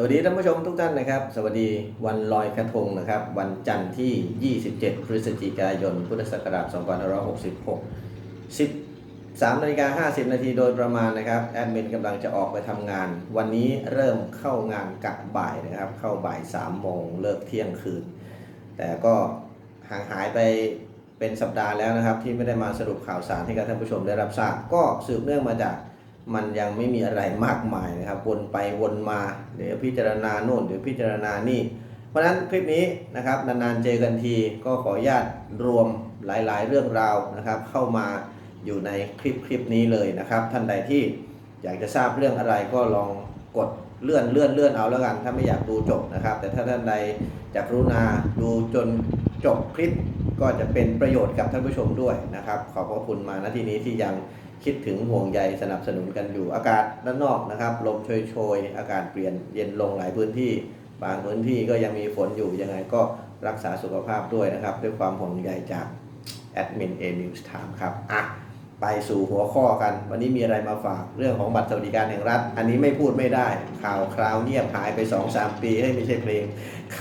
สวัสดีท่านผู้ชมทุกท่านนะครับ สวัสดีวันลอยกระทงนะครับ วันจันทร์ที่ 27 พฤศจิกายน พุทธศักราช 2566 13นาฬิกา50 นาทีโดยประมาณนะครับ แอดมินกำลังจะออกไปทำงาน วันนี้เริ่มเข้างานกะบ่ายนะครับ เข้าบ่าย 3 โมงเลิกเที่ยงคืน แต่ก็ห่างหายไปเป็นสัปดาห์แล้วนะครับ ที่ไม่ได้มาสรุปข่าวสารให้กับท่านผู้ชมได้รับทราบก็สืบเนื่องมาจาก มันยังไม่มีอะไรมากมายนะครับวนไปวนมาเดี๋ยวพิจารณาโน่นเดี๋ยวพิจารณานี่ เพราะฉะนั้นคลิปนี้นะครับนานๆเจอกันทีก็ขออนุญาตรวมหลายๆเรื่องราวนะครับ เข้ามาอยู่ในคลิปคลิปนี้เลยนะครับ ท่านใดที่อยากจะทราบเรื่องอะไรก็ลองกดเลื่อนเลื่อนเลื่อนเอาแล้วกัน ถ้าไม่อยากดูจบนะครับ แต่ถ้าท่านใดจะกรุณาดูจนจบคลิปก็จะเป็นประโยชน์กับท่านผู้ชมด้วยนะครับ ขอบพระคุณมาณที่นี้ที่ยัง คิดถึงห่วงใยสนับสนุนกันอยู่อากาศด้านนอกนะครับ ลมโชยๆ อากาศเปลี่ยนเย็นลงหลายพื้นที่ บางพื้นที่ก็ยังมีฝนอยู่ยังไงก็รักษาสุขภาพด้วยนะครับ ด้วยความห่วงใยจากแอดมินเอมิวส์ถามครับอะไปสู่หัวข้อกัน วันนี้มีอะไรมาฝากเรื่องของบัตรสวัสดิการแห่งรัฐ อันนี้ไม่พูดไม่ได้ ข่าวคราวเงียบหายไป 2-3 ปีให้ไม่ใช่เพลง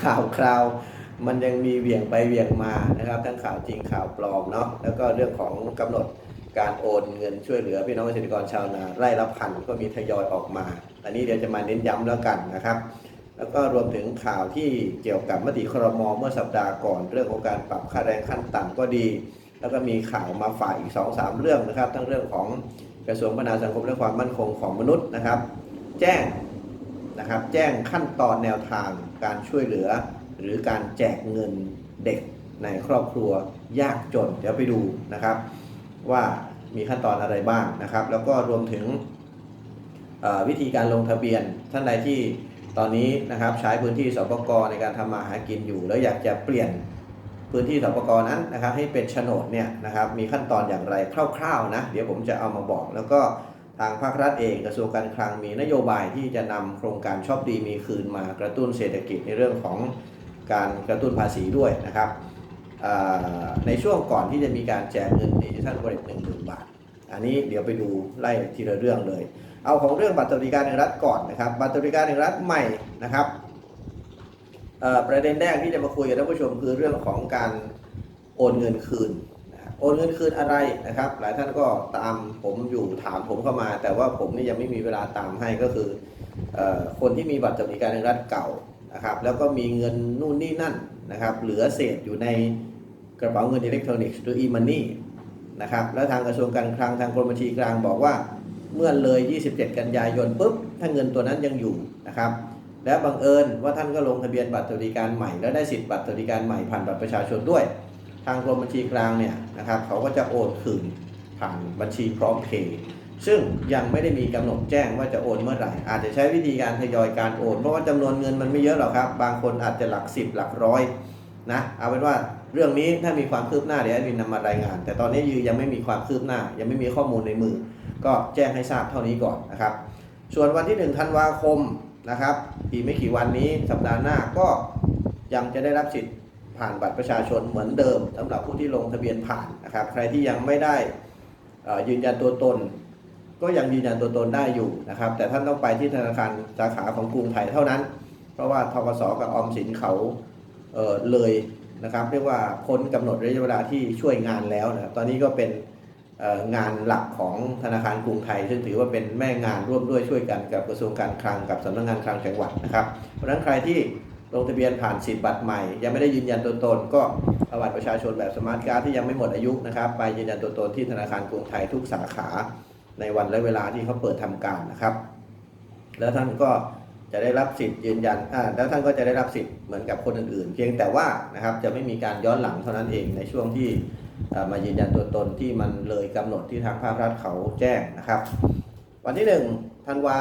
ข่าวคราวมันยังมีเวี่ยงไปเวี่ยงมานะครับ ทั้งข่าวจริงข่าวปลอมเนาะแล้วก็เรื่องของกำหนด การโอนเงินช่วยเหลือพี่น้องเกษตรกรชาวนาไร่ละพันก็มีทยอยออกมา อันนี้เดี๋ยวจะมาเน้นย้ำแล้วกันนะครับ แล้วก็รวมถึงข่าวที่เกี่ยวกับมติครมเมื่อสัปดาห์ก่อน เรื่องของการปรับค่าแรงขั้นต่ำก็ดี แล้วก็มีข่าวมาฝ่ายอีก2อสเรื่องนะครับ ทั้งเรื่องของกระทรวงพัฒนาสังคมและความมั่นคงของมนุษย์นะครับ แจ้งนะครับแจ้งขั้นตอนแนวทางการช่วยเหลือ หรือการแจกเงินเด็กในครอบครัวยากจนเดี๋ยวไปดูนะครับ ว่ามีขั้นตอนอะไรบ้างนะครับ แล้วก็รวมถึงวิธีการลงทะเบียนท่านใดที่ตอนนี้นะครับใช้พื้นที่สปกในการทำมาหากินอยู่ แล้วอยากจะเปลี่ยนพื้นที่สปกนั้นนะครับ ให้เป็นโฉนดเนี่ยนะครับมีขั้นตอนอย่างไรคร่าวๆนะเดี๋ยวผมจะเอามาบอก แล้วก็ทางภาครัฐเองกระทรวงการคลังมีนโยบายที่จะนำโครงการชอบดีมีคืนมากระตุ้นเศรษฐกิจในเรื่องของการกระตุ้นภาษีด้วยนะครับ ในช่วงก่อนที่จะมีการแจกเงินดิจิทัลวอลเล็ตหนึ่งหมื่นบาท อันนี้เดี๋ยวไปดูไล่ทีละเรื่องเลย เอาของเรื่องบัตรสวัสดิการแห่งรัฐก่อนนะครับ บัตรสวัสดิการแห่งรัฐใหม่นะครับประเด็นแรกที่จะมาคุยกับท่านผู้ชมคือเรื่องของการโอนเงินคืนโอนเงินคืนอะไรนะครับ หลายท่านก็ตามผมอยู่ถามผมเข้ามา แต่ว่าผมนี่ยังไม่มีเวลาตามให้ก็คือเออคนที่มีบัตรสวัสดิการแห่งรัฐเก่านะครับ แล้วก็มีเงินนู่นนี่นั่น นะครับ เหลือเศษอยู่ในกระเป๋าเงินอิเล็กทรอนิกส์หรือ e-money นะครับ แล้วทางกระทรวงการคลังทางกรมบัญชีกลางบอกว่าเมื่อเลย 27 กันยายนปุ๊บ ถ้าเงินตัวนั้นยังอยู่นะครับ และบังเอิญว่าท่านก็ลงทะเบียนบัตรสวัสดิการใหม่ แล้วได้สิทธิ์บัตรสวัสดิการใหม่ผ่านบัตรประชาชนด้วย ทางกรมบัญชีกลางเนี่ยนะครับเขาก็จะโอนคืนผ่านบัญชีพร้อมเพย์ ซึ่งยังไม่ได้มีกำหนดแจ้งว่าจะโอนเมื่อไหร่ อาจจะใช้วิธีการทยอยการโอน เพราะว่าจำนวนเงินมันไม่เยอะหรอกครับ บางคนอาจจะหลักสิบหลักร้อยนะเอาเป็นว่าเรื่องนี้ถ้ามีความคืบหน้าเดี๋ยวแอดมินนำมารายงาน แต่ตอนนี้ยือยังไม่มีความคืบหน้า ยังไม่มีข้อมูลในมือ ก็แจ้งให้ทราบเท่านี้ก่อนนะครับ ส่วนวันที่1ธันวาคมนะครับอีกไม่กี่วันนี้สัปดาห์หน้าก็ยังจะได้รับสิทธิ์ผ่านบัตรประชาชนเหมือนเดิมสำหรับผู้ที่ลงทะเบียนผ่านนะครับ ใครที่ยังไม่ได้ยืนยันตัวตน ก็ยังยืนยันตัวตนได้อยู่นะครับ แต่ท่านต้องไปที่ธนาคารสาขาของกรุงไทยเท่านั้น เพราะว่าทกสกับออมสินเขาเเลยนะครับ เรียกว่าพ้นกำหนดระยะเวลาที่ช่วยงานแล้วนะตอนนี้ก็เป็นงานหลักของธนาคารกรุงไทย ซึ่งถือว่าเป็นแม่งานร่วมด้วยช่วยกันกับกระทรวงการคลังกับสำนักงานคลังจังหวัดนะครับ เพราะฉะนั้นใครที่ลงทะเบียนผ่านสิทธิ์บัตรใหม่ ยังไม่ได้ยืนยันตัวตน ก็เอาบัตรประชาชนแบบสมาร์ทการ์ดที่ยังไม่หมดอายุนะครับ ไปยืนยันตัวตนที่ธนาคารกรุงไทยทุกสาขา ในวันและเวลาที่เขาเปิดทำการนะครับ แล้วท่านก็จะได้รับสิทธิ์ยืนยันอ่าแล้วท่านก็จะได้รับสิทธิ์เหมือนกับคนอื่นๆ เพียงแต่ว่านะครับจะไม่มีการย้อนหลังเท่านั้นเองในช่วงที่มายืนยันตัวตนที่มันเลยกำหนดที่ทางภาครัฐเขาแจ้งนะครับ วันที่1ธันวา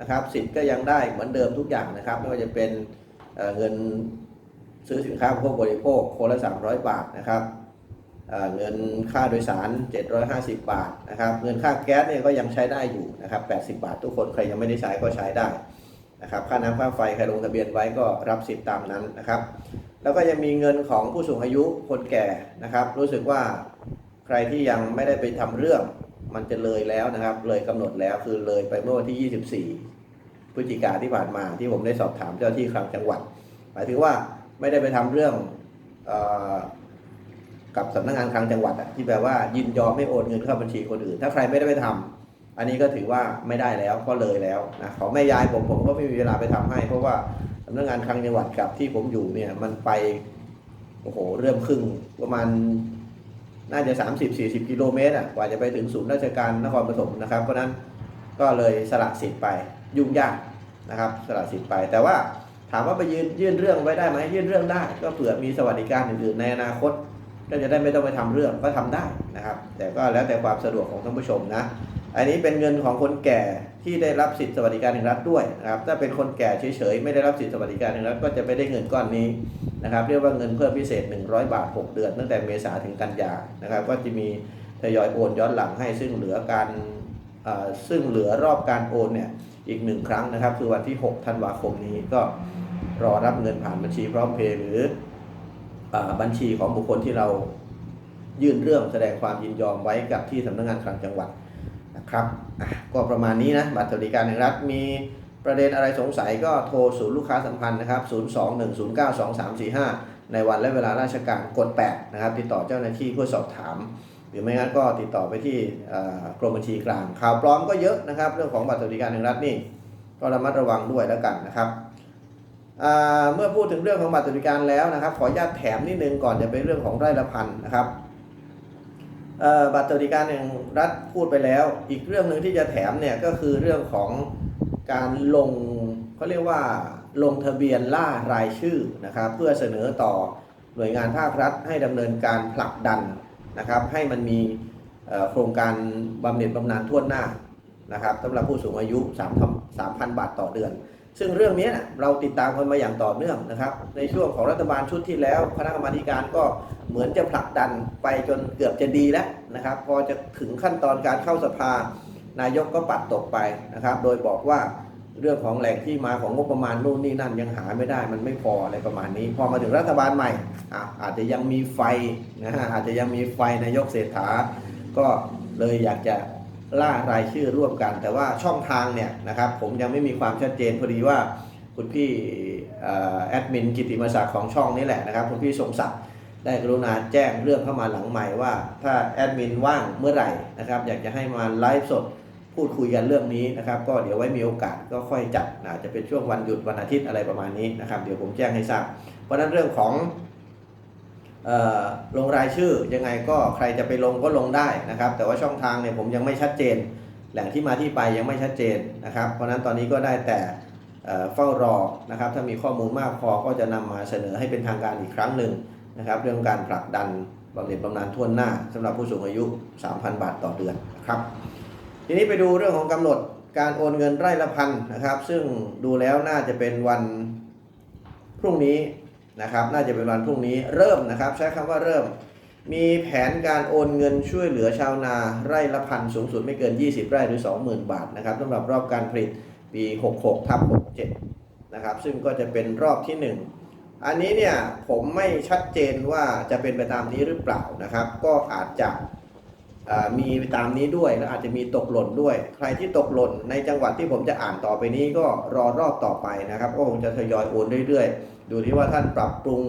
นะครับสิทธิ์ก็ยังได้เหมือนเดิมทุกอย่างนะครับไม่ว่าจะเป็นเงินซื้อสินค้าอุปโภคบริโภคคนละ300 บาทนะครับ เงินค่าโดยสาร 750 บาทนะครับ เงินค่าแก๊สเนี่ยก็ยังใช้ได้อยู่นะครับ 80 บาท ทุกคนใครยังไม่ได้ใช้ก็ใช้ได้นะครับ ค่าน้ำค่าไฟใครลงทะเบียนไว้ก็รับสิทธิ์ตามนั้นนะครับ แล้วก็ยังมีเงินของผู้สูงอายุคนแก่นะครับ รู้สึกว่าใครที่ยังไม่ได้ไปทำเรื่องมันจะเลยแล้วนะครับ เลยกำหนดแล้วคือเลยไปเมื่อวันที่พฤศจิกาที่ผ่านมาที่ผมได้สอบถามเจ้าที่คลังจังหวัด หมายถึงว่าไม่ได้ไปทำเรื่องอ กับสำนักงานคลังจังหวัดอะที่แปลว่ายินยอมไม่โอนเงินเข้าบัญชีคนอื่น ถ้าใครไม่ได้ไปทำอันนี้ก็ถือว่าไม่ได้แล้วก็เลยแล้วนะขอแม่ยายผมผมก็ไม่มีเวลาไปทำให้ เพราะว่าสำนักงานคลังจังหวัดกับที่ผมอยู่เนี่ยมันไปโอ้โหเริ่มครึ่งประมาณน่าจะ 30-40 กิโลเมตรอะกว่าจะไปถึงศูนย์ราชการนครปฐมนะครับ เพราะนั้นก็เลยสละสิทธิ์ไปยุ่งยากนะครับสละสิทธิ์ไป แต่ว่าถามว่าไปยื่นยื่นเรื่องไว้ได้ไหมยื่นเรื่องได้ ก็เผื่อมีสวัสดิการอื่นๆในอนาคต ก็จะได้ไม่ต้องไปทำเรื่องก็ทำได้นะครับ แต่ก็แล้วแต่ความสะดวกของท่านผู้ชมนะ อันนี้เป็นเงินของคนแก่ที่ได้รับสิทธิสวัสดิการแห่งรัฐด้วยนะครับ ถ้าเป็นคนแก่เฉยๆไม่ได้รับสิทธิสวัสดิการแห่งรัฐก็จะไม่ได้เงินก้อนนี้นะครับ เรียกว่าเงินเพิ่มพิเศษ 100 บาท 6 เดือน ตั้งแต่เมษาถึงกันยานะครับ ก็จะมีทยอยโอนย้อนหลังให้ซึ่งเหลือการซึ่งเหลือรอบการโอนเนี่ยอีกหนึ่งครั้งนะครับ คือวันที่ 6 ธันวาคมนี้ก็รอรับเงินผ่านบัญชีพร้อมเพย์หรือ บัญชีของบุคคลที่เรายื่นเรื่องแสดงความยินยอมไว้กับที่สำนักงานคลังจังหวัดนะครับก็ประมาณนี้นะบัตรสวัสดิการแห่งรัฐมีประเด็นอะไรสงสัยก็โทรศูนย์ลูกค้าสัมพันธ์นะครับ 021092345 ในวันและเวลาราชการกด 8 นะครับ ติดต่อเจ้าหน้าที่เพื่อสอบถาม หรือไม่งั้นก็ติดต่อไปที่กรมบัญชีกลาง ข่าวปลอมก็เยอะนะครับ เรื่องของบัตรสวัสดิการแห่งรัฐนี่ก็ระมัดระวังด้วยแล้วกันนะครับ เมื่อพูดถึงเรื่องของบัตรสวัสดิการแล้วนะครับ ขออนุญาตแถมนิดนึงก่อนจะไปเรื่องของไร่ละพันนะครับบัตรสวัสดิการแห่งรัฐพูดไปแล้ว อีกเรื่องหนึ่งที่จะแถมเนี่ยก็คือเรื่องของการลงเขาเรียกว่าลงทะเบียนล่ารายชื่อนะครับเพื่อเสนอต่อหน่วยงานภาครัฐ ให้ดำเนินการผลักดันนะครับ ให้มันมีโครงการบำเหน็จบำนาญทั่วหน้านะครับสำหรับผู้สูงอายุ3,000บาทต่อเดือน ซึ่งเรื่องนี้เราติดตามกันมาอย่างต่อเนื่องนะครับ ในช่วงของรัฐบาลชุดที่แล้ว คณะกรรมาการก็เหมือนจะผลักดันไปจนเกือบจะดีแล้วนะครับ พอจะถึงขั้นตอนการเข้าสภานายกก็ปัดตกไปนะครับ โดยบอกว่าเรื่องของแหล่งที่มาของงบประมาณนู่นนี่นั่นยังหาไม่ได้มันไม่พออะไรประมาณนี้ พอมาถึงรัฐบาลใหม่อะอาจจะยังมีไฟนะฮะอาจจะยังมีไฟนายกเศรษฐาก็เลยอยากจะ ล่ารายชื่อร่วมกัน แต่ว่าช่องทางเนี่ยนะครับผมยังไม่มีความชัดเจนพอดีว่าคุณพี่แอดมินกิติมศักดิ์ของช่องนี่แหละนะครับคุณพี่ทรงศักดิ์ได้กรุณาแจ้งเรื่องเข้ามาหลังใหม่ว่า ถ้าแอดมินว่างเมื่อไหร่นะครับอยากจะให้มาไลฟ์สดพูดคุยกันเรื่องนี้นะครับก็เดี๋ยวไว้มีโอกาสก็ค่อยจัดอาจจะเป็นช่วงวันหยุดวันอาทิตย์อะไรประมาณนี้นะครับเดี๋ยวผมแจ้งให้ทราบเพราะนั้นเรื่องของ ลงรายชื่อยังไงก็ใครจะไปลงก็ลงได้นะครับ แต่ว่าช่องทางเนี่ยผมยังไม่ชัดเจน แหล่งที่มาที่ไปยังไม่ชัดเจนนะครับ เพราะนั้นตอนนี้ก็ได้แต่เฝ้ารอนะครับ ถ้ามีข้อมูลมากพอก็จะนำมาเสนอให้เป็นทางการอีกครั้งหนึ่งนะครับ เรื่องการผลักดันบำเหน็จบำนาญทั่วหน้าสำหรับผู้สูงอายุ 3,000 บาทต่อเดือนนะครับ ทีนี้ไปดูเรื่องของกำหนดการโอนเงินไร่ละพันนะครับ ซึ่งดูแล้วน่าจะเป็นวันพรุ่งนี้ นะครับ น่าจะเป็นวันพรุ่งนี้เริ่มนะครับ ใช้คำว่าเริ่ม มีแผนการโอนเงินช่วยเหลือชาวนาไร่ละพันสูงสุดไม่เกิน 20 ไร่หรือ 20,000 บาทนะครับสำหรับรอบการผลิตปี 66ทับ67 นะครับ ซึ่งก็จะเป็นรอบที่ 1 อันนี้เนี่ยผมไม่ชัดเจนว่าจะเป็นไปตามนี้หรือเปล่านะครับ ก็อาจจะมีตามนี้ด้วยและอาจจะมีตกหล่นด้วย ใครที่ตกหล่นในจังหวัดที่ผมจะอ่านต่อไปนี้ก็รอรอบต่อไปนะครับ ก็คงจะทยอยโอนเรื่อยๆ ดูที่ว่าท่านปรับปรุง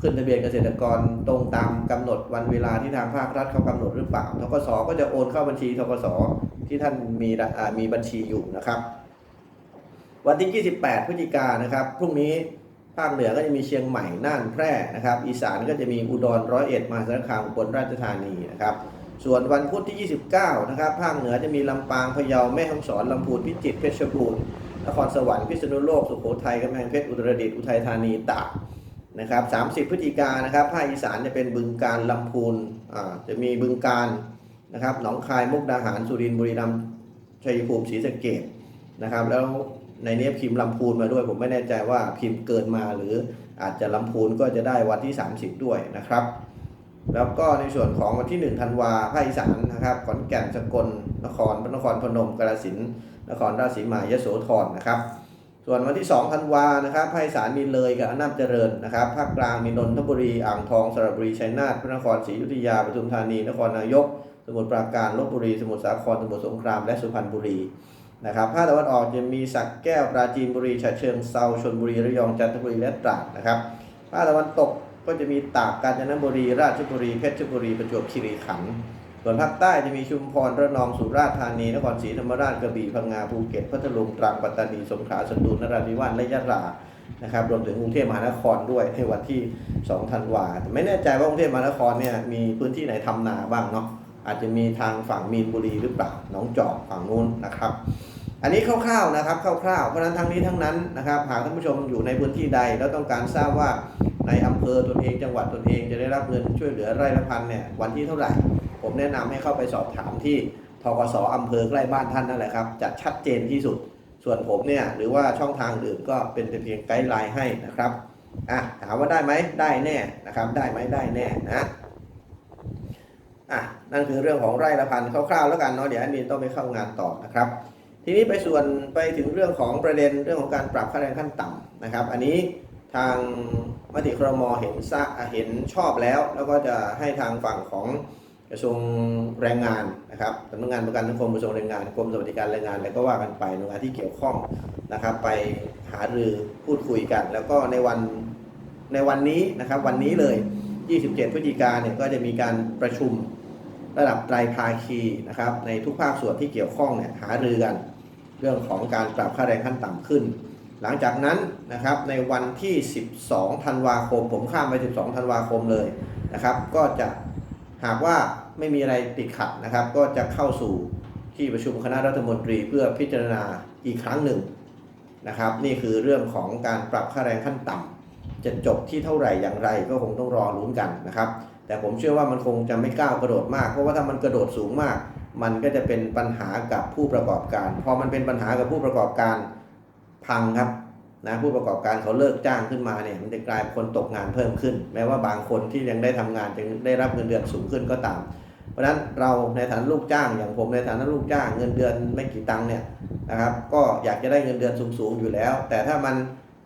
ขึ้นทะเบียนเกษตรกรตรงตามกำหนดวันเวลาที่ทางภาครัฐเขากำหนดหรือเปล่าทกสก็จะโอนเข้าบัญชีทกสที่ท่านมีมีบัญชีอยู่นะครับ วันที่ 28 พฤศจิกายนนะครับพรุ่งนี้ภาคเหนือก็จะมีเชียงใหม่น่านแพร่นะครับ อีสานก็จะมีอุดรร้อยเอ็ดมหาสารคามอุบลราชธานีนะครับส่วนวันพุธที่ 29 นะครับ ภาคเหนือจะมีลำปาง พะเยา แม่ฮ่องสอน ลำพูน พิจิตร เพชรบูรณ์ นครสวรรค์พิษณุโลก สุโขทัยกำแพงเพชรอุตรดิตถ์อุทัยธานีตากนะครับ30พฤศจิกานะครับภาคอีสานจะเป็นบึงการลำพูนอ่าจะมีบึงการนะครับหนองคายมุกดาหารสุรินทร์บุรีรัมย์ชัยภูมิศรีสะเกษนะครับแล้วในนี้พิมพ์ลำพูนมาด้วย ผมไม่แน่ใจว่าพิมพ์เกินมาหรืออาจจะลำพูนก็จะได้วันที่ 30 ด้วยนะครับ แล้วก็ในส่วนของวันที่1ธันวาภาคอีสานนะครับขอนแก่นสกลนครพระนครพนมกาฬสินธุ์ นครราชสีมายโสธรนะครับ ส่วนวันที่2ธันวานะครับภาคสานมีเลยกับอำนาจเจริญนะครับภาคกลางมีนนทบุรีอ่างทองสระบุรีชัยนาทพระนครศรีอยุธยาปทุมธานีนครนายก สมุทรปราการลบบุรี สมุทรสาครสมุทรสงครามและสุพรรณบุรีนะครับภาคตะวันออกจะมีสักแก้วปราจีนบุรีฉะเชิงเซาชลบุรีระยองจันทบุรีและตราดนะครับภาคตะวันตกก็จะมีตากกาญจนบุรี ราชบุรีเพชรบุรีประจวบคีรีขันธ์ ส่วนภาคใต้จะมีชุมพรระนองสุราษฎร์ธานีนครศรีธรรมราชกระบี่พังงาภูเก็ตพัทลุงตรังปัตตานีสงขลาสตูลนราธิวาสและยะลานะครับรวมถึงกรุงเทพมหานครด้วยในวันที่2ธันวาแต่ไม่แน่ใจว่ากรุงเทพมหานครเนี่ยมีพื้นที่ไหนทำนาบ้างเนาะอาจจะมีทางฝั่งมีนบุรีหรือเปล่าหนองจอกฝั่งนู้นนะครับ อันนี้คร่าวๆนะครับคร่าวๆเพราะฉะนั้นทั้งนี้ทั้งนั้นนะครับหากท่านผู้ชมอยู่ในพื้นที่ใดแล้วต้องการทราบว่าในอำเภอตนเองจังหวัดตนเองจะได้รับเงินช่วยเหลือไร่ละพันเนี่ยวันที่เท่าไหร่ ผมแนะนำให้เข้าไปสอบถามที่ทกสอำเภอใกล้บ้านท่านนั่นแหละครับจะชัดเจนที่สุด ส่วนผมเนี่ยหรือว่าช่องทางอื่นก็เป็นแต่เพียงไกด์ไลน์ให้นะครับอะถามว่าได้ไหมได้แน่นะครับ ได้ไหมได้แน่นะอะนั่นคือเรื่องของไร่ละพันคร่าวๆแล้วกันเนาะเดี๋ยวแอดมินต้องไปเข้างานต่อนะครับ ทีนี้ไปส่วนไปถึงเรื่องของประเด็นเรื่องของการปรับค่าแรงขั้นต่ำนะครับ อันนี้ทางมติครมเห็นซะเห็นชอบแล้ว แล้วก็จะให้ทางฝั่งของ กระทรวงแรงงานนะครับสำนักงานประกันสังคมกระทรวงแรงงานกรมสวัสดิการแรงงานอะไรก็ว่ากันไปหน่วยงานที่เกี่ยวข้องนะครับไปหารือพูดคุยกัน แล้วก็ในวันในวันนี้นะครับวันนี้เลย 27 พฤศจิกาเนี่ยก็จะมีการประชุมระดับไตรภาคีนะครับในทุกภาคส่วนที่เกี่ยวข้องเนี่ยหารือกัน เรื่องของการปรับค่าแรงขั้นต่ำขึ้น หลังจากนั้นนะครับในวันที่ 12 ธันวาคม ผมข้ามไป 12 ธันวาคมเลยนะครับก็จะ หากว่าไม่มีอะไรติดขัดนะครับ ก็จะเข้าสู่ที่ประชุมคณะรัฐมนตรีเพื่อพิจารณาอีกครั้งหนึ่งนะครับ นี่คือเรื่องของการปรับค่าแรงขั้นต่ำจะจบที่เท่าไหร่อย่างไรก็คงต้องรอลุ้นกันนะครับ แต่ผมเชื่อว่ามันคงจะไม่ก้าวกระโดดมากเพราะว่าถ้ามันกระโดดสูงมาก มันก็จะเป็นปัญหากับผู้ประกอบการ พอมันเป็นปัญหากับผู้ประกอบการพังครับ นะผู้ประกอบการเขาเลิกจ้างขึ้นมาเนี่ยมันจะกลายเป็นคนตกงานเพิ่มขึ้น แม้ว่าบางคนที่ยังได้ทำงานจะได้รับเงินเดือนสูงขึ้นก็ตาม เพราะฉะนั้นเราในฐานะลูกจ้างอย่างผมในฐานะลูกจ้างเงินเดือนไม่กี่ตังค์เนี่ยนะครับก็อยากจะได้เงินเดือนสูงๆอยู่แล้ว แต่ถ้ามัน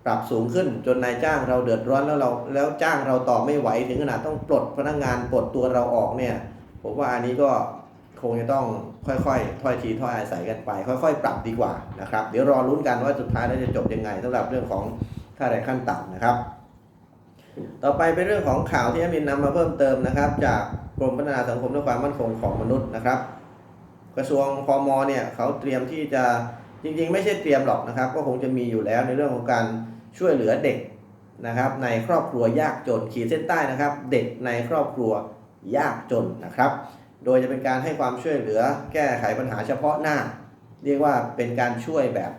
ปรับสูงขึ้นจนนายจ้างเราเดือดร้อนแล้วเราแล้วจ้างเราต่อไม่ไหวถึงขนาดต้องปลดพนักงานปลดตัวเราออกเนี่ยผมว่าอันนี้ก็ คงจะต้องค่อยๆถ้อยทีถ้อยอาศัยกันไป ค่อย ๆ ปรับดีกว่านะครับ เดี๋ยวรอลุ้นกันว่าสุดท้ายแล้วจะจบยังไงสำหรับเรื่องของค่าแรงขั้นต่ำนะครับ ต่อไปเป็นเรื่องของข่าวที่แอมินนำมาเพิ่มเติมนะครับ จากกรมพัฒนาสังคมและความมั่นคงของมนุษย์นะครับ กระทรวงพมเนี่ยเขาเตรียมที่จะจริงๆ ไม่ใช่เตรียมหรอกนะครับ ก็คงจะมีอยู่แล้วในเรื่องของการช่วยเหลือเด็กนะครับ ในครอบครัวยากจนขีดเส้นใต้นะครับ เด็กในครอบครัวยากจนนะครับ โดยจะเป็นการให้ความช่วยเหลือแก้ไขปัญหาเฉพาะหน้า เรียกว่าเป็นการช่วยแบบ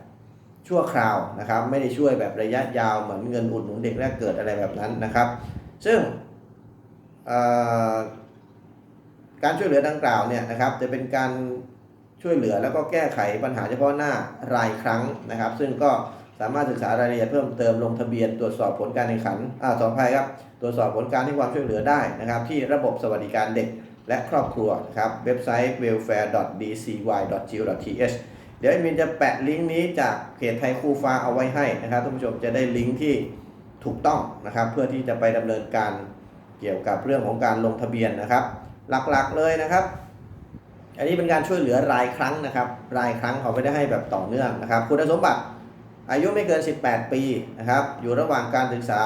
ชั่วคราวนะครับ ไม่ได้ช่วยแบบระยะยาวเหมือนเงินอุดหนุนเด็กแรกเกิดอะไรแบบนั้นนะครับ ซึ่งการช่วยเหลือดังกล่าวเนี่ยนะครับ จะเป็นการช่วยเหลือแล้วก็แก้ไขปัญหาเฉพาะหน้ารายครั้งนะครับ ซึ่งก็สามารถศึกษารายละเอียดเพิ่มเติมลงทะเบียนตรวจสอบผลการแข่งขันอ่าสองภัยครับตรวจสอบผลการให้ความช่วยเหลือได้นะครับ ที่ระบบสวัสดิการเด็ก และครอบครัวนะครับเว็บไซต์ welfare.dcy.go.th เดี๋ยวอมินจะแปะลิงก์นี้จากเพจไทยคู่ฟ้าเอาไว้ให้นะครับท่านผู้ชมจะได้ลิงก์ที่ถูกต้องนะครับ เพื่อที่จะไปดำเนินการเกี่ยวกับเรื่องของการลงทะเบียนนะครับ หลักๆเลยนะครับ อันนี้เป็นการช่วยเหลือรายครั้งนะครับ รายครั้งเขาไม่ได้ให้แบบต่อเนื่องนะครับ คุณสมบัติอายุไม่เกิน 18 ปีนะครับ อยู่ระหว่างการศึกษา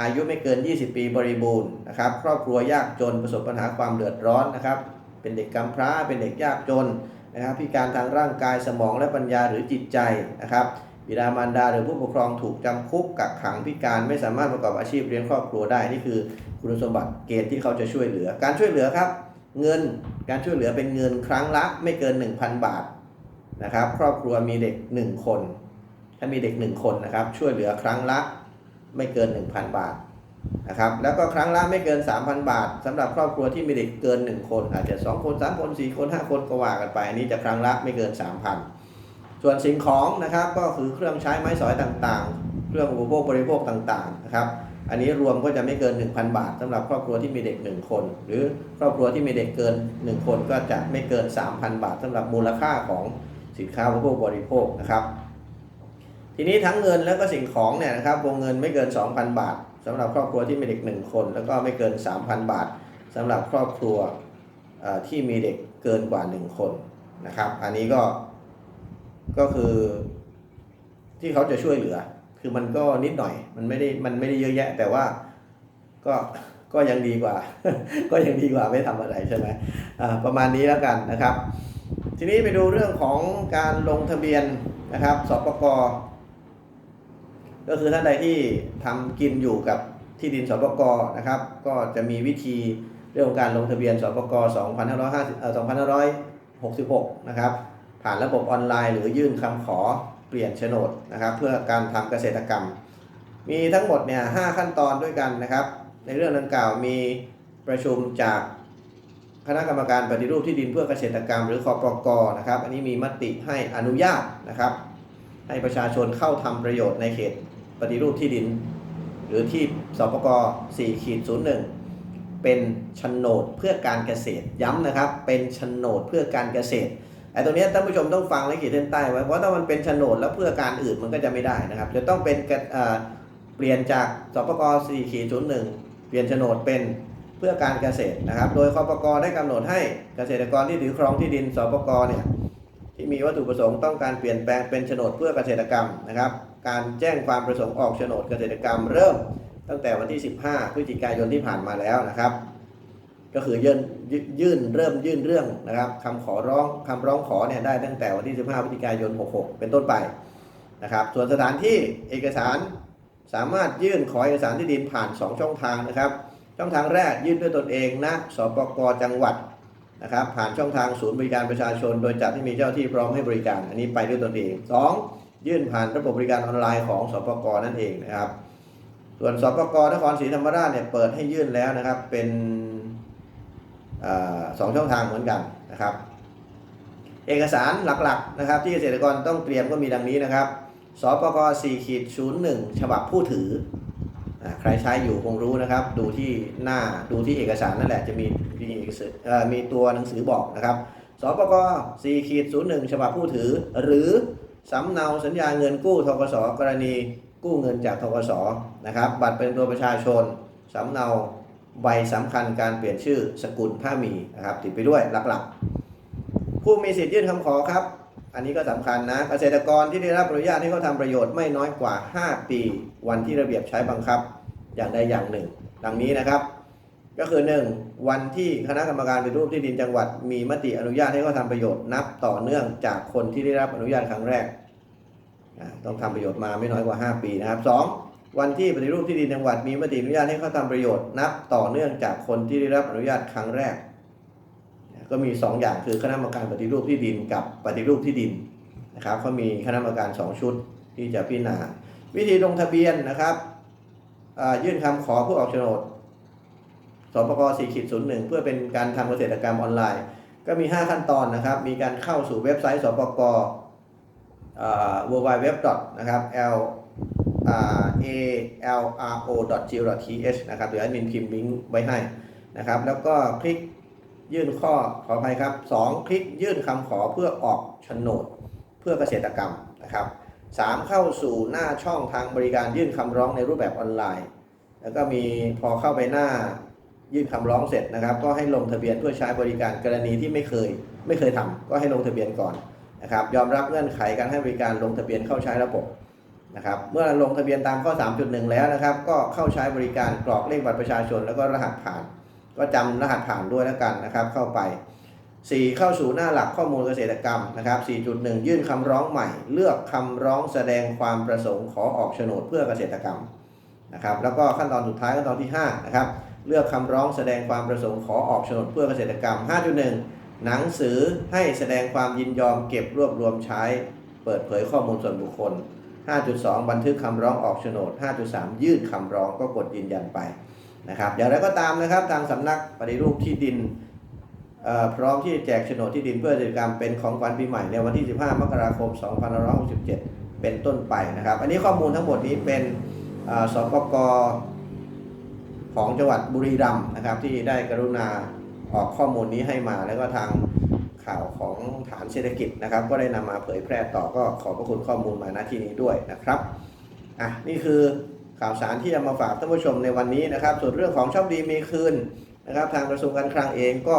อายุไม่เกิน 20 ปีบริบูรณ์นะครับ ครอบครัวยากจนประสบปัญหาความเดือดร้อนนะครับ เป็นเด็กกำพร้า เป็นเด็กยากจนนะครับพิการทางร่างกายสมองและปัญญาหรือจิตใจนะครับ บิดามารดาหรือผู้ปกครองถูกจำคุกกักขังพิการไม่สามารถประกอบอาชีพเลี้ยงครอบครัวได้นี่คือคุณสมบัติเกณฑ์ที่เขาจะช่วยเหลือ การช่วยเหลือครับ เงินการช่วยเหลือเป็นเงินครั้งละไม่เกิน 1,000 บาทนะครับ ครอบครัวมีเด็ก 1 คน ถ้ามีเด็ก 1 คนนะครับ ช่วยเหลือครั้งละ ไม่เกิน 1,000 บาทนะครับแล้วก็ครั้งละไม่เกิน 3,000 บาทสำหรับครอบครัวที่มีเด็กเกิน 1 คน อาจจะ 2 คน 3 คน 4 คน 5 คนก็ว่ากันไป อันนี้จะครั้งละไม่เกิน 3,000 ส่วนสิ่งของนะครับก็คือเครื่องใช้ไม้สอยต่างๆ เครื่องอุปโภคบริโภคต่างๆนะครับอันนี้รวมก็จะไม่เกิน 1,000 บาทสำหรับครอบครัวที่มีเด็ก 1 คน หรือครอบครัวที่มีเด็กเกิน 1 คนก็จะไม่เกิน 3,000 บาทสำหรับมูลค่าของสินค้าอุปโภคบริโภคนะครับ ทีนี้ทั้งเงินแล้วก็สิ่งของเนี่ยนะครับวงเงินไม่เกิน 2,000 บาทสำหรับครอบครัวที่มีเด็ก 1 คน แล้วก็ไม่เกิน 3,000 บาทสำหรับครอบครัวที่มีเด็กเกินกว่า 1 คนนะครับ อันนี้ก็ก็คือที่เขาจะช่วยเหลือ คือมันก็นิดหน่อยมันไม่ได้มันไม่ได้เยอะแยะ แต่ว่าก็ก็ยังดีกว่า ก็ยังดีกว่าไม่ทำอะไรใช่ไหมประมาณนี้แล้วกันนะครับ ทีนี้ไปดูเรื่องของการลงทะเบียนนะครับสปก ก็คือท่านใดที่ทำกินอยู่กับที่ดินสปกนะครับ ก็จะมีวิธีเรื่องของการลงทะเบียนสปก2550เอ่อ2566 นะครับ ผ่านระบบออนไลน์ หรือยื่นคำขอเปลี่ยนโฉนดนะครับ เพื่อการทำเกษตรกรรม มีทั้งหมดเนี่ยหขั้นตอนด้วยกันนะครับ ในเรื่องดังกล่าวมีประชุมจากคณะกรรมการปฏิรูปที่ดินเพื่อเกษตรกรรม หรือคอปกนะครับ อันนี้มีมติให้อนุญาตนะครับ ให้ประชาชนเข้าทำประโยชน์ในเขต ปฏิรูปที่ดิน หรือที่สปก4ขีด01 เป็นโฉนดเพื่อการเกษตรย้ำนะครับ เป็นโฉนดเพื่อการเกษตรไอ้ตรงนี้ท่านผู้ชมต้องฟังและขีดเส้นใต้ไว้เพราะถ้ามันเป็นโฉนดแล้วเพื่อการอื่นมันก็จะไม่ได้นะครับ จะต้องเป็นเเปลี่ยนจากสปก4ขีด01 เปลี่ยนโฉนดเป็นเพื่อการเกษตรนะครับ โดยคอปกได้กำหนดให้เกษตรกรที่ถือครองที่ดินสปกเนี่ยที่มีวัตถุประสงค์ต้องการเปลี่ยนแปลงเป็นโฉนดเพื่อเกษตรกรรมนะครับ การแจ้งความประสงค์ออกโฉนดเกษตรกรรมเริ่มตั้งแต่วันที่ 15 พฤศจิกายนที่ผ่านมาแล้วนะครับ ก็คือยื่นยื่นเริ่มยื่นเรื่องนะครับคำขอร้องคำร้องขอเนี่ยได้ตั้งแต่วันที่ 15 พฤศจิกายน 66 เป็นต้นไปนะครับ ส่วนสถานที่เอกสารสามารถยื่นขอเอกสารที่ดินผ่าน 2 ช่องทางนะครับ ช่องทางแรกยื่นด้วยตนเองณสปกจังหวัดนะครับ ผ่านช่องทางศูนย์บริการประชาชน โดยจัดให้มีเจ้าที่พร้อมให้บริการ อันนี้ไปด้วยตนเอง 2. ยื่นผ่านระบบบริการออนไลน์ของสปกนั่นเองนะครับ ส่วนสปกนครศรีธรรมราชเนี่ยเปิดให้ยื่นแล้วนะครับ เป็นอสองช่องทางเหมือนกันนะครับ เอกสารหลักๆนะครับ ที่เกษตรกรต้องเตรียมก็มีดังนี้นะครับสปก4ขีด01 ฉบับผู้ถืออใครใช้อยู่คงรู้นะครับ ดูที่หน้าดูที่เอกสารนั่นแหละจะมีมีมีตัวหนังสือบอกนะครับสปก4ขีด01 ฉบับผู้ถือ หรือ สำเนาสัญญาเงินกู้ทกสกรณีกู้เงินจากทกสนะครับ บัตรเป็นตัวประชาชนสำเนาใบสำคัญการเปลี่ยนชื่อสกุลผ้ามีนะครับติดไปด้วยหลักๆ ผู้มีสิทธิ์ยื่นคำขอครับ อันนี้ก็สำคัญนะเกษตรกรที่ได้รับอนุญาตให้เขาทำประโยชน์ไม่น้อยกว่า 5 ปี วันที่ระเบียบใช้บังคับอย่างใดอย่างหนึ่ง ดังนี้นะครับ ก็คือ 1. วันที่คณะกรรมการปฏิรูปที่ดินจังหวัด มีมติอนุญาตให้เขาทำประโยชน์นับต่อเนื่องจากคนที่ได้รับอนุญาตครั้งแรก ต้องทำประโยชน์มาไม่น้อยกว่า 5 ปีนะครับ 2. วันที่ปฏิรูปที่ดินจังหวัด มีมติอนุญาตให้เขาทำประโยชน์นับต่อเนื่องจากคนที่ได้รับอนุญาตครั้งแรก ก็มี 2 อย่างคือคณะกรรมการปฏิรูปที่ดินกับปฏิรูปที่ดินนะครับเขามีคณะกรรมการ 2 ชุดที่จะพิจารณาวิธีลงทะเบียนนะครับยื่นคำขอผู้ออกโฉนด สปก4ขีด01เพื่อเป็นการทำเกษตรกรรมออนไลน์ ก็มี 5 ขั้นตอนนะครับ มีการเข้าสู่เว็บไซต์สปกอ่า www. นะครับ l a l r o g o th นะครับเดี๋ยวแอดมินพิมพ์ลิงก์ไว้ให้นะครับ แล้วก็คลิกยื่นข้อขออภัยครับ 2 คลิกยื่นคำขอเพื่อออกโฉนดเพื่อเกษตรกรรมนะครับ 3 เข้าสู่หน้าช่องทางบริการยื่นคำร้องในรูปแบบออนไลน์ แล้วก็มีพอเข้าไปหน้า ยื่นคำร้องเสร็จนะครับ ก็ให้ลงทะเบียนเพื่อใช้บริการกรณีที่ไม่เคย ไม่เคยทำก็ให้ลงทะเบียนก่อนนะครับ ยอมรับเงื่อนไขการให้บริการลงทะเบียนเข้าใช้ระบบนะครับ เมื่อลงทะเบียนตามข้อ 3.1 แล้วนะครับ ก็เข้าใช้บริการกรอกเลขบัตรประชาชน แล้วก็รหัสผ่าน ก็จำรหัสผ่านด้วยแล้วกันนะครับ เข้าไป 4 เข้าสู่หน้าหลักข้อมูลเกษตรกรรมนะครับ 4.1 ยื่นคำร้องใหม่ เลือกคำร้องแสดงความประสงค์ขอออกโฉนดเพื่อเกษตรกรรมนะครับ แล้วก็ขั้นตอนสุดท้ายขั้นตอนที่5นะครับ เลือกคำร้องแสดงความประสงค์ขอออกโฉนดเพื่อเกษตรกรรม 5.1 หนังสือให้แสดงความยินยอมเก็บรวบรวมใช้ เปิดเผยข้อมูลส่วนบุคคล 5.2 บันทึกคำร้องออกโฉนด 5.3 ยื่นคำร้องก็กดยืนยันไปนะครับอย่างไรก็ตามนะครับทางสำนักปฏิรูปที่ดินพร้อมที่จะแจกโฉนดที่ดินเพื่อกิจกรรมเป็นของขวัญปีใหม่ในวันที่ 15 มกราคม 2567 เป็นต้นไปนะครับ อันนี้ข้อมูลทั้งหมดนี้เป็นเอ่อสปก ของจังหวัดบุรีรัมย์นะครับ ที่ได้กรุณาออกข้อมูลนี้ให้มา แล้วก็ทางข่าวของฐานเศรษฐกิจนะครับ ก็ได้นำมาเผยแพร่ต่อก็ขอบพระคุณข้อมูลมาณที่นี้ด้วยนะครับอะนี่คือข่าวสารที่จะมาฝากท่านผู้ชมในวันนี้นะครับ ส่วนเรื่องของชอบดีมีคืนนะครับ ทางกระทรวงการคลังเองก็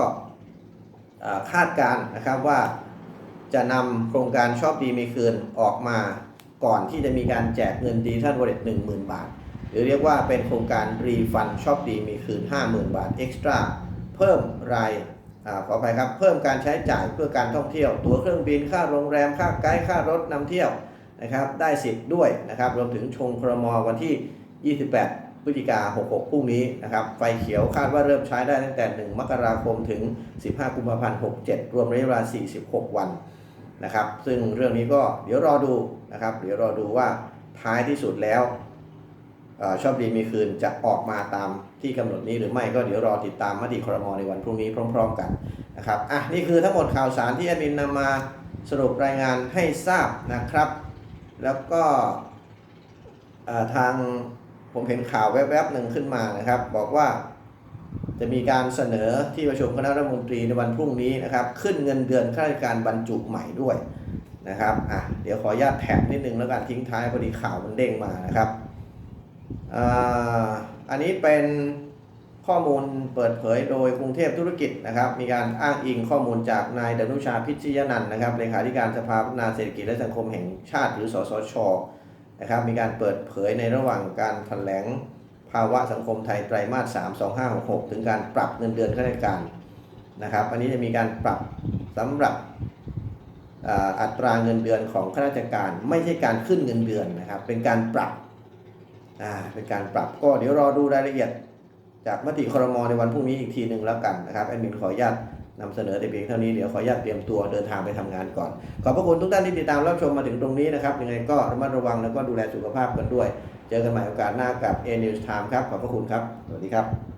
คาดการนะครับว่าจะนำโครงการชอบดีมีคืนออกมาก่อนที่จะมีการแจกเงินดีท่านวอลเล็ต10,000บาท หรือเรียกว่าเป็นโครงการรีฟันชอบดีมีคืน 50,000 บาทเอ็กซ์ตร้าเพิ่มรายอาขอไปครับ เพิ่มการใช้จ่ายเพื่อการท่องเที่ยว ตั๋วเครื่องบินค่าโรงแรมค่าไกด์ค่ารถนำเที่ยวนะครับได้สิทธิ์ด้วยนะครับรวมถึงชงครมวันที่ 28พฤศจิกา66 พรุ่งนี้นะครับไฟเขียวคาดว่าเริ่มใช้ได้ตั้งแต่ 1 มกราคมถึง 15 กุมภาพันธ์ 67 รวมระยะเวลา 46 วันนะครับซึ่งเรื่องนี้ก็เดี๋ยวรอดูนะครับเดี๋ยวรอดูว่าท้ายที่สุดแล้ว ชอบดีมีคืนจะออกมาตามที่กำหนดนี้หรือไม่ก็เดี๋ยวรอติดตามมติครมในวันพรุ่งนี้พร้อม ๆ กันนะครับอะนี่คือทั้งหมดข่าวสารที่แอดมินนำมาสรุปรายงานให้ทราบนะครับ แล้วก็ทางผมเห็นข่าวแวบๆหนึ่งขึ้นมานะครับ บอกว่าจะมีการเสนอที่ประชุมคณะรัฐมนตรีในวันพรุ่งนี้นะครับ ขึ้นเงินเดือนข้าราชการบรรจุใหม่ด้วยนะครับอะเดี๋ยวขออนุญาตแทบนิดนึงแล้วกันทิ้งท้ายพอดีข่าวมันเด้งมานะครับ อันนี้เป็นข้อมูลเปิดเผยโดยกรุงเทพธุรกิจนะครับ มีการอ้างอิงข้อมูลจากนายดนุชาพิชยนันท์นะครับเลขาธิการสภาพัฒนาเศรษฐกิจและสังคมแห่งชาติหรือสสชนะครับ มีการเปิดเผยในระหว่างการแถลงภาวะสังคมไทยไตรมาส 3 2 5 6 6 ถึงการปรับเงินเดือนข้าราชการนะครับ อันนี้จะมีการปรับสำหรับอัตราเงินเดือนของข้าราชการ ไม่ใช่การขึ้นเงินเดือนนะครับ เป็นการปรับ อ่าเป็นการปรับก็เดี๋ยวรอดูรายละเอียด จากมติครมในวันพรุ่งนี้อีกทีหนึ่งแล้วกันนะครับแอดมินขออนุญาตนำเสนอแต่เพียงเท่านี้เดี๋ยวขออนุญาตเตรียมตัวเดินทางไปทำงานก่อน ขอบพระคุณทุกท่านที่ติดตามรับชมมาถึงตรงนี้นะครับยังไงก็ระมัดระวังแล้วก็ดูแลสุขภาพกันด้วย เจอกันใหม่โอกาสหน้ากับ A News Time ครับขอบพระคุณครับสวัสดีครับ